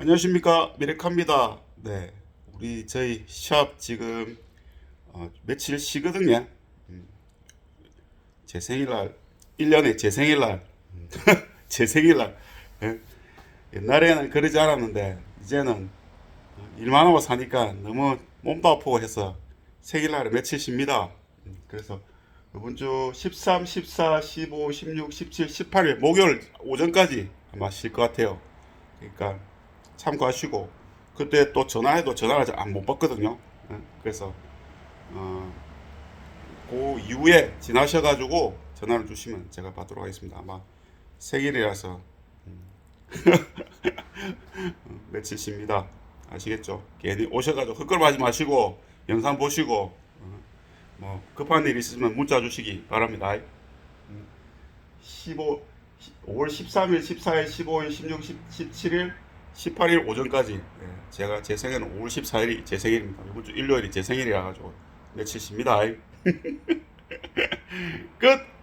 안녕하십니까 미래카입니다. 네, 우리 저희 샵 지금 어, 며칠 쉬거든요. 음, 제 생일날 1년에 제 생일날 음, 제 생일날 예? 옛날에는 그러지 않았는데 이제는 어, 일만 하고 사니까 너무 몸도 아프고 해서 생일날에 며칠 쉽니다. 음, 그래서 이번 주 13, 14, 15, 16, 17, 18일 목요일 오전까지 아마 쉴 것 같아요. 그러니까 참고하시고 그때 또 전화해도 전화를 안못 받거든요. 예, 그래서 어, 그 이후에 지나셔가지고 전화를 주시면 제가 받도록 하겠습니다. 아마 생일이라서 음. 어, 며칠 쉽니다. 아시겠죠? 괜히 오셔가지고 헛걸음하지 마시고 영상 보시고 어, 뭐 급한 일 있으면 문자 주시기 바랍니다. 음. 15 5월 13일, 14일, 15일, 16, 17일, 18일 오전까지 예, 제가 제 생일은 5월 14일이 제 생일입니다. 이번 주 일요일이 제 생일이라 가지고 며칠 쉽니다. 끝.